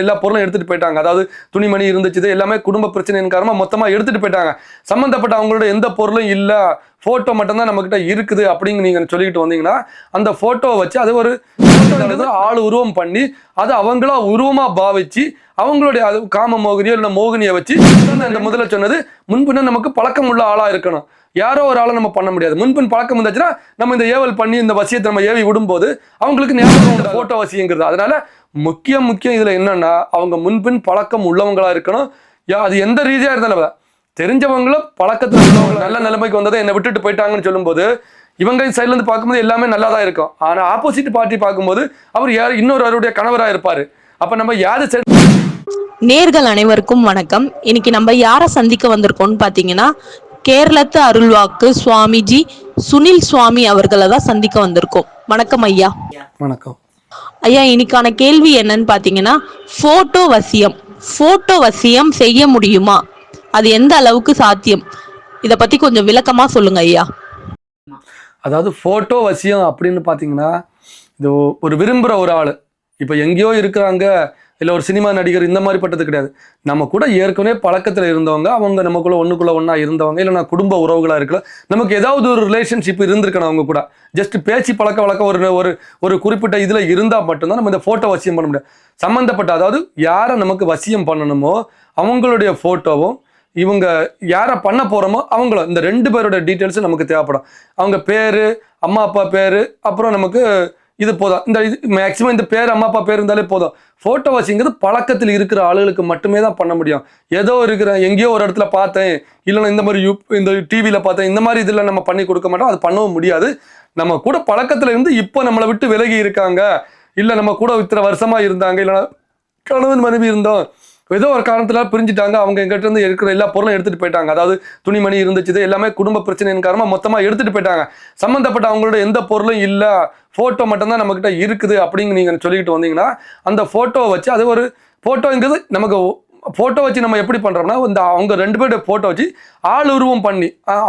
எல்லா பொருளும் எடுத்துட்டு போயிட்டாங்க. அதாவது துணிமணி இருந்துச்சு எல்லாமே குடும்ப பிரச்சனையின் காரணமா மொத்தமா எடுத்துட்டு போயிட்டாங்க. சம்பந்தப்பட்ட அவங்களோட எந்த பொருளும் இல்ல. போட்டோ மட்டும்தான் நம்ம கிட்ட இருக்குது அப்படின்னு நீங்க சொல்லிட்டு வந்தீங்கன்னா அந்த போட்டோவை வச்சு அது ஒரு ஆள் உருவம் பண்ணி அதை அவங்களா உருவமா பாவிச்சு அவங்களுடைய அது காம மோகினியோ இல்லை மோகினியை வச்சு இந்த முதல்ல சொன்னது முன்பின்ன நமக்கு பழக்கம் உள்ள ஆளா இருக்கணும். யாரோ ஒரு ஆளை நம்ம பண்ண முடியாது. முன்பின் பழக்கம் இருந்துச்சுன்னா நம்ம இந்த ஏவல் பண்ணி இந்த வசியத்தை நம்ம ஏவி விடும்போது அவங்களுக்கு ஞாபகம் இந்த போட்டோ வசியங்கிறது. அதனால முக்கியம் முக்கியம் இதுல என்னன்னா அவங்க முன்பின் பழக்கம் உள்ளவங்களா இருக்கணும். யா- அது எந்த ரீதியா இருந்தாலும் தெரிஞ்சவங்களும் பழக்கத்துல உள்ளவங்க நல்ல நிலைமைக்கு வந்ததை என்னை விட்டுட்டு போயிட்டாங்கன்னு சொல்லும்போது இவங்க சைட்ல இருந்து பார்க்கும்போது எல்லாமே நல்லா தான் இருக்கும். ஆனா ஆப்போசிட் பார்ட்டி பார்க்கும்போது அவர் யார்? இன்னொரு அவருடைய கணவரா இருப்பாரு. அப்ப நம்ம யாரு சைடு நேர்கள் அனைவருக்கும் வணக்கம். இன்னைக்கு நம்ம யாரை சந்திக்க வந்திருக்கோம்னு பார்த்தீங்கன்னா கேரளத்து அருள்வாக்கு சுவாமிஜி சுனில் சுவாமி அவர்களை தான் சந்திக்க வந்திருக்கோம். வணக்கம் ஐயா. வணக்கம். ஐயா இன்னைக்கான கேள்வி என்னன்னு பார்த்தீங்கன்னா ஃபோட்டோ வசியம். ஃபோட்டோ வசியம் செய்ய முடியுமா? அது எந்த அளவுக்கு சாத்தியம்? இதை பற்றி கொஞ்சம் விளக்கமாக சொல்லுங்க ஐயா. அதாவது ஃபோட்டோ வசியம் அப்படின்னு பார்த்தீங்கன்னா இது ஒரு விரும்புகிற ஒரு ஆள். இப்போ எங்கேயோ இருக்கிறாங்க இல்லை ஒரு சினிமா நடிகர் இந்த மாதிரி பட்டது கிடையாது. நம்ம கூட ஏற்கனவே பழக்கத்தில் இருந்தவங்க அவங்க நமக்குள்ள ஒன்றுக்குள்ள ஒன்றா இருந்தவங்க இல்லைனா குடும்ப உறவுகளாக இருக்கலாம் நமக்கு ஏதாவது ஒரு ரிலேஷன்ஷிப் இருந்திருக்கணும் அவங்க கூட. ஜஸ்ட் பேச்சு பழக்க வழக்கம் ஒரு ஒரு ஒரு குறிப்பிட்ட இதில் இருந்தால் மட்டும்தான் நம்ம இந்த ஃபோட்டோ வசியம் பண்ண முடியாது சம்மந்தப்பட்ட அதாவது யாரை நமக்கு வசியம் பண்ணணுமோ அவங்களுடைய ஃபோட்டோவும் இவங்க யாரை பண்ண போகிறோமோ அவங்களும் இந்த ரெண்டு பேரோட டீட்டெயில்ஸும் நமக்கு தேவைப்படும். அவங்க பேர் அம்மா அப்பா பேர் அப்புறம் நமக்கு இது போதும். இந்த இது மேக்ஸிமம் இந்த பேர் அம்மா அப்பா பேர் இருந்தாலே போதும். ஃபோட்டோ வாஷிங்கிறது பழக்கத்தில் இருக்கிற ஆளுகளுக்கு மட்டுமே தான் பண்ண முடியும். ஏதோ இருக்கிற எங்கேயோ ஒரு இடத்துல பார்த்தேன். இல்லைன்னா இந்த மாதிரி யூ இந்த டிவியில் பார்த்தேன். இந்த மாதிரி இதில் நம்ம பண்ணி கொடுக்க மாட்டோம். அது பண்ணவும் முடியாது. நம்ம கூட பழக்கத்தில் இருந்து இப்போ நம்மளை விட்டு விலகி இருக்காங்க. இல்லை நம்ம கூட இத்தனை வருஷமாக இருந்தாங்க. இல்லைன்னா கணவன் மனைவி இருந்தோம். ஏதோ ஒரு காரணத்தில் பிரிஞ்சுட்டாங்க. அவங்க எங்கிட்ட இருந்து இருக்கிற எல்லா பொருளும் எடுத்துகிட்டு போயிட்டாங்க. அதாவது துணிமணி இருந்துச்சு இது எல்லாமே குடும்ப பிரச்சனையின் காரணமாக மொத்தமாக எடுத்துகிட்டு போயிட்டாங்க. சம்மந்தப்பட்ட அவங்களோட எந்த பொருளும் இல்லை. ஃபோட்டோ மட்டும்தான் நம்மக்கிட்ட இருக்குது அப்படின்னு நீங்கள் சொல்லிக்கிட்டு வந்தீங்கன்னா அந்த ஃபோட்டோவை வச்சு அது ஒரு ஃபோட்டோங்கிறது நமக்கு ஃபோட்டோ வச்சு நம்ம எப்படி பண்ணுறோம்னா இந்த அவங்க ரெண்டு பேருடைய ஃபோட்டோ வச்சு ஆள் உருவம் பண்ணி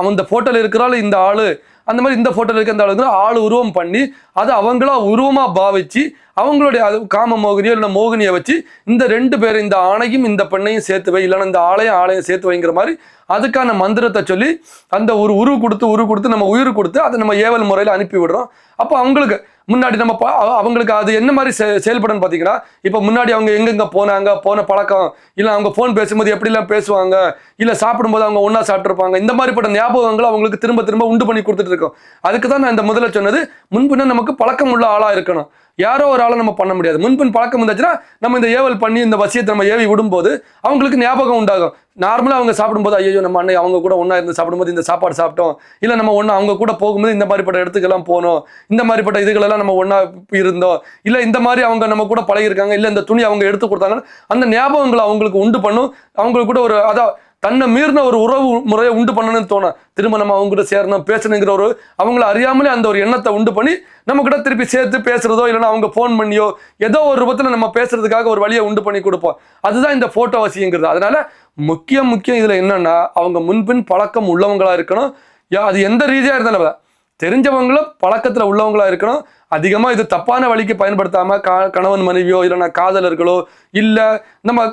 அந்த ஃபோட்டோவில் இருக்கிறாள் இந்த ஆள் அந்த மாதிரி இந்த போட்டோல இருக்க அந்த அளவுக்கு ஆள் உருவம் பண்ணி அதை அவங்களா உருவமாக பாவிச்சு அவங்களுடைய அது காம மோகினியோ இல்லை மோகினியை வச்சு இந்த ரெண்டு பேரும் இந்த ஆணையும் இந்த பெண்ணையும் சேர்த்து வை இல்லைன்னா இந்த ஆளையும் ஆளையும் சேர்த்து வைங்கிற மாதிரி அதுக்கான மந்திரத்தை சொல்லி அந்த ஒரு உரு கொடுத்து உரு கொடுத்து நம்ம உயிர் கொடுத்து அதை நம்ம ஏவல் முறையில் அனுப்பி விடுறோம். அப்போ அவங்களுக்கு முன்னாடி நம்ம பா- அவங்களுக்கு அது என்ன மாதிரி செ செயல்படணும்னு பார்த்தீங்கன்னா இப்போ முன்னாடி அவங்க எங்கெங்கே போனாங்க போன பழக்கம் இல்லை அவங்க ஃபோன் பேசும்போது எப்படிலாம் பேசுவாங்க இல்லை சாப்பிடும்போது அவங்க ஒன்றா சாப்பிட்ருப்பாங்க இந்த மாதிரிப்பட்ட ஞாபகங்களை அவங்களுக்கு திரும்ப திரும்ப உண்டு பண்ணி கொடுத்துட்டு இருக்கோம். அதுக்கு தான் நான் இந்த முதல்ல சொன்னது முன்பின்ன நமக்கு பழக்கம் உள்ள ஆளாக இருக்கணும். யாரோ ஒரு ஆளை நம்ம பண்ண முடியாது. முன்பின் பழக்கம் இருந்துச்சுன்னா நம்ம இந்த ஏவல் பண்ணி இந்த வசியத்தை நம்ம ஏவி விடும்போது அவங்களுக்கு ஞாபகம் உண்டாகும். நார்மலாக அவங்க சாப்பிடும்போது ஐயோ நம்ம அன்னை அவங்க கூட ஒன்றா இருந்து சாப்பிடும்போது இந்த சாப்பாடு சாப்பிட்டோம். இல்லை நம்ம ஒன்றா அவங்க கூட போகும்போது இந்த மாதிரிப்பட்ட இடத்துக்கெல்லாம் போனோம். இந்த மாதிரிப்பட்ட இதுகளெல்லாம் நம்ம ஒன்றா இருந்தோம். இல்லை இந்த மாதிரி அவங்க நம்ம கூட பழகிருக்காங்க இல்லை இந்த துணி அவங்க எடுத்து கொடுத்தாங்கன்னு அந்த ஞாபகங்களை அவங்களுக்கு உண்டு பண்ணும். அவங்களுக்கு கூட ஒரு அதான் தன்னை மீறின ஒரு உறவு முறையை உண்டு பண்ணணும்னு தோணும் திரும்ப நம்ம அவங்க சேரணும் பேசணுங்கிற ஒரு அவங்கள அறியாமலே அந்த ஒரு எண்ணத்தை உண்டு பண்ணி நம்ம கூட திருப்பி சேர்த்து பேசுறதோ இல்லைன்னா அவங்க ஃபோன் பண்ணியோ ஏதோ ஒரு ரூபத்தில் நம்ம பேசுறதுக்காக ஒரு வழியை உண்டு பண்ணி கொடுப்போம். அதுதான் இந்த ஃபோட்டோ வசிங்கிறது. அதனால முக்கியம் முக்கியம் இதில் என்னன்னா அவங்க முன்பின் பழக்கம் உள்ளவங்களா இருக்கணும். யா- அது எந்த ரீதியாக இருந்தாலும் தெரிஞ்சவங்களும் பழக்கத்தில் உள்ளவங்களா இருக்கணும். அதிகமாக இது தப்பான வழிக்கு பயன்படுத்தாமல் கா கணவன் மனைவியோ இல்லைன்னா காதலர்களோ இல்லை நம்ம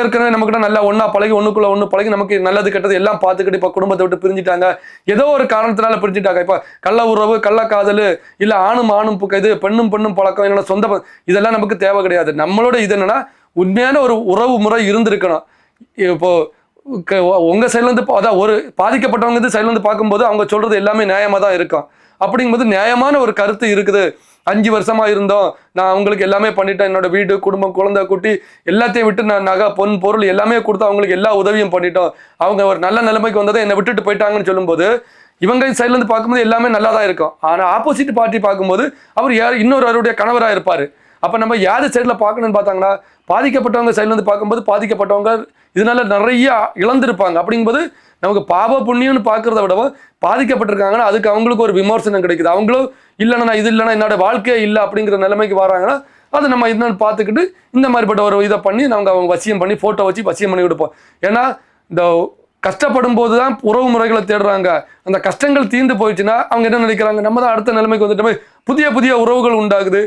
ஏற்கனவே நம்மக்கிட்ட நல்லா ஒன்றா பழகி ஒன்றுக்குள்ளே ஒன்று பழகி நமக்கு நல்லது கெட்டது எல்லாம் பார்த்துக்கிட்டு இப்போ குடும்பத்தை விட்டு பிரிஞ்சுட்டாங்க. ஏதோ ஒரு காரணத்தினால பிரிஞ்சுட்டாங்க. இப்போ கள்ள உறவு கள்ள காதல் இல்லை ஆணும் ஆணும் இது பெண்ணும் பெண்ணும் பழக்கம் இல்லைன்னா சொந்த இதெல்லாம் நமக்கு தேவை கிடையாது. நம்மளோட இது என்னென்னா உண்மையான ஒரு உறவு முறை இருந்திருக்கணும். இப்போது உங்கள் உங்க சைட்ல அதான் ஒரு பாதிக்கப்பட்டவங்க வந்து சைட்லேருந்து பார்க்கும்போது அவங்க சொல்றது எல்லாமே நியாயமா தான் இருக்கும். அப்படிங்கும்போது நியாயமான ஒரு கருத்து இருக்குது. அஞ்சு வருஷமா இருந்தோம். நான் அவங்களுக்கு எல்லாமே பண்ணிட்டேன். என்னோட வீடு குடும்பம் குழந்தை குட்டி எல்லாத்தையும் விட்டு நான் நகை பொன் பொருள் எல்லாமே கொடுத்து அவங்களுக்கு எல்லா உதவியும் பண்ணிட்டோம். அவங்க ஒரு நல்ல நிலைமைக்கு வந்ததை என்னை விட்டுட்டு போயிட்டாங்கன்னு சொல்லும்போது இவங்க சைட்லேருந்து பார்க்கும்போது எல்லாமே நல்லா தான் இருக்கும். ஆனால் ஆப்போசிட் பார்ட்டி பார்க்கும்போது அவர் யார் இன்னொரு அவருடைய கணவராக இருப்பாரு. அப்போ நம்ம யாரு சைடில் பார்க்கணும்னு பார்த்தாங்கன்னா பாதிக்கப்பட்டவங்க சைட்லேருந்து பார்க்கும்போது பாதிக்கப்பட்டவங்க இதனால் நிறைய இழந்திருப்பாங்க. அப்படிங்கும்போது நமக்கு பாப புண்ணியம்னு பார்க்குறத விடவும் பாதிக்கப்பட்டிருக்காங்கன்னா அதுக்கு அவங்களுக்கு ஒரு விமர்சனம் கிடைக்குது. அவங்களும் இல்லைன்னா நான் இது இல்லைன்னா என்னோட வாழ்க்கையே இல்லை அப்படிங்கிற நிலைமைக்கு வராங்கன்னா அதை நம்ம என்னென்னு பார்த்துக்கிட்டு இந்த மாதிரிப்பட்ட ஒரு இதை பண்ணி நாங்கள் அவங்க வசியம் பண்ணி ஃபோட்டோ வச்சு வசியம் பண்ணி கொடுப்போம். ஏன்னா இந்த கஷ்டப்படும் போது தான் உறவு முறைகளை தேடுறாங்க. அந்த கஷ்டங்கள் தீர்ந்து போயிடுச்சுன்னா அவங்க என்ன நினைக்கிறாங்க? நம்ம தான் அடுத்த நிலைமைக்கு வந்துட்டு புதிய புதிய உறவுகள் உண்டாகுது.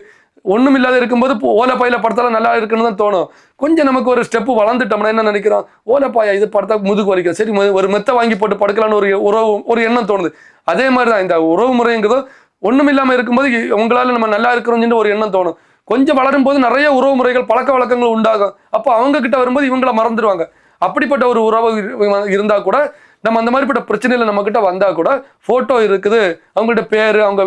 ஒன்றும் இல்லாத இருக்கும்போது இப்போ ஓலை பாயில் படுத்தாலும் நல்லா இருக்குன்னு தான் தோணும். கொஞ்சம் நமக்கு ஒரு ஸ்டெப்பு வளர்ந்துட்டோம்னா என்ன நினைக்கிறோம்? ஓலை பாயா இது படுத்தா முதுகு வலிக்கும். சரி ஒரு மெத்த வாங்கி போட்டு படுக்கலாம்னு ஒரு உறவு ஒரு எண்ணம் தோணுது. அதே மாதிரி தான் இந்த உறவு முறைங்கிறதோ ஒன்றும் இல்லாமல் இருக்கும்போது உங்களால் நம்ம நல்லா இருக்கிறோம்னு ஒரு எண்ணம் தோணும். கொஞ்சம் வளரும் போது நிறைய உறவு முறைகள் பழக்க வழக்கங்கள் உண்டாகும். அப்போ அவங்க கிட்ட வரும்போது இவங்கள மறந்துடுவாங்க. அப்படிப்பட்ட ஒரு உறவு இருந்தால் கூட நம்ம அந்த மாதிரிப்பட்ட பிரச்சனையில் நம்மக்கிட்ட வந்தால் கூட ஃபோட்டோ இருக்குது. அவங்கள்ட்ட பேர் அவங்க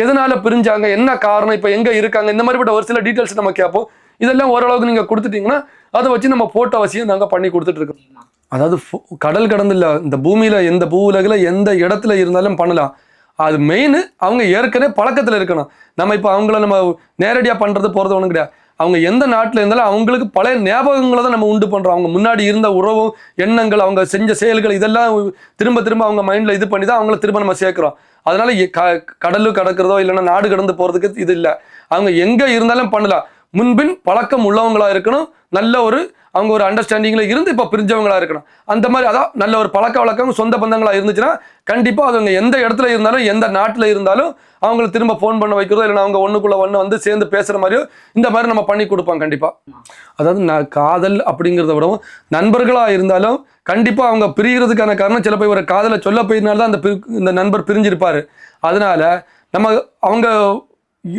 எதனால பிரிஞ்சாங்க? என்ன காரணம்? இப்போ எங்கே இருக்காங்க? இந்த மாதிரிப்பட்ட ஒரு சில டீட்டெயில்ஸ் நம்ம கேட்போம். இதெல்லாம் ஓரளவுக்கு நீங்கள் கொடுத்துட்டீங்கன்னா அதை வச்சு நம்ம போட்டோ வசியம் நாங்கள் பண்ணி கொடுத்துட்டு இருக்கோம். அதாவது ஃபோ- கடல் கடந்து இல்லை இந்த பூமியில் எந்த பூ உலகில் எந்த இடத்துல இருந்தாலும் பண்ணலாம். அது மெயின் அவங்க ஏற்கனவே பழக்கத்தில் இருக்கணும். நம்ம இப்போ அவங்கள நம்ம நேரடியாக பண்ணுறது போகிறது ஒன்றும் கிடையாது. அவங்க எந்த நாட்டில் இருந்தாலும் அவங்களுக்கு பழைய ஞாபகங்களை தான் நம்ம உண்டு பண்ணுறோம் அவங்க முன்னாடி இருந்த உறவும் எண்ணங்கள் அவங்க செஞ்ச செயல்கள் இதெல்லாம் திரும்ப திரும்ப அவங்க மைண்டில் இது பண்ணி தான் அவங்கள திரும்ப நம்ம சேர்க்குறோம். அதனால க- கடலு கடக்கிறதோ இல்லைன்னா நாடு கடந்து போகிறதுக்கு இது இல்லை. அவங்க எங்கே இருந்தாலும் பண்ணலாம். முன்பின் பழக்கம் உள்ளவங்களாக இருக்கணும். நல்ல ஒரு அவங்க ஒரு அண்டர்ஸ்டாண்டிங்கில் இருந்து இப்போ பிரிஞ்சவங்களா இருக்கணும். அந்த மாதிரி அதான் நல்ல ஒரு பழக்க வழக்கம் சொந்த பந்தங்களாக இருந்துச்சுன்னா கண்டிப்பாக அவங்க எந்த இடத்துல இருந்தாலும் எந்த நாட்டில் இருந்தாலும் அவங்களை திரும்ப ஃபோன் பண்ண வைக்கிறதோ இல்லைனா அவங்க ஒன்றுக்குள்ளே ஒன்று வந்து சேர்ந்து பேசுகிற மாதிரியோ இந்த மாதிரி நம்ம பண்ணி கொடுப்போம் கண்டிப்பாக அதாவது நான் காதல் அப்படிங்கிறத விடவும் நண்பர்களாக இருந்தாலும் கண்டிப்பாக அவங்க பிரிகிறதுக்கான காரணம் சில பேர் ஒரு காதலை சொல்ல போயிருந்தால்தான் அந்த பிரி- இந்த நண்பர் பிரிஞ்சிருப்பார். அதனால் நம்ம அவங்க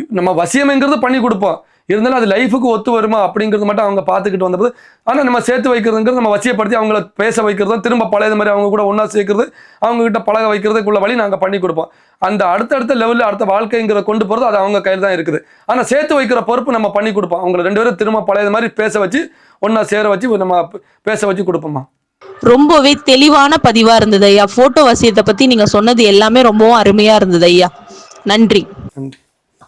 நம்ம வசியம்ங்கிறது பண்ணி கொடுப்போம். இருந்தாலும் அது லைஃபுக்கு ஒத்து வருமா அப்படிங்கிறது மட்டும் அவங்க பார்த்துக்கிட்டு வந்தபோது ஆனால் நம்ம சேர்த்து வைக்கிறதுங்கிறது நம்ம வசியப்படுத்தி அவங்கள பேச வைக்கிறதும் திரும்ப பழைய மாதிரி அவங்க கூட ஒன்றா சேர்க்கறது அவங்க கிட்ட பழக வைக்கிறதுக்குள்ள வழி நாங்கள் பண்ணி கொடுப்போம். அந்த அடுத்தடுத்த லெவலில் அடுத்த வாழ்க்கைங்கிற கொண்டு போகிறது அது அவங்க கையில் தான் இருக்குது. ஆனால் சேர்த்து வைக்கிற பொறுப்பு நம்ம பண்ணி கொடுப்போம். அவங்க ரெண்டு பேரும் திரும்ப பழைய மாதிரி பேச வச்சு ஒன்றா சேர வச்சு நம்ம பேச வச்சு கொடுப்போம்மா ரொம்பவே தெளிவான பதிவா இருந்தது ஐயா. போட்டோ வசியத்தை பத்தி நீங்க சொன்னது எல்லாமே ரொம்பவும் அருமையா இருந்தது ஐயா. நன்றி. நன்றி.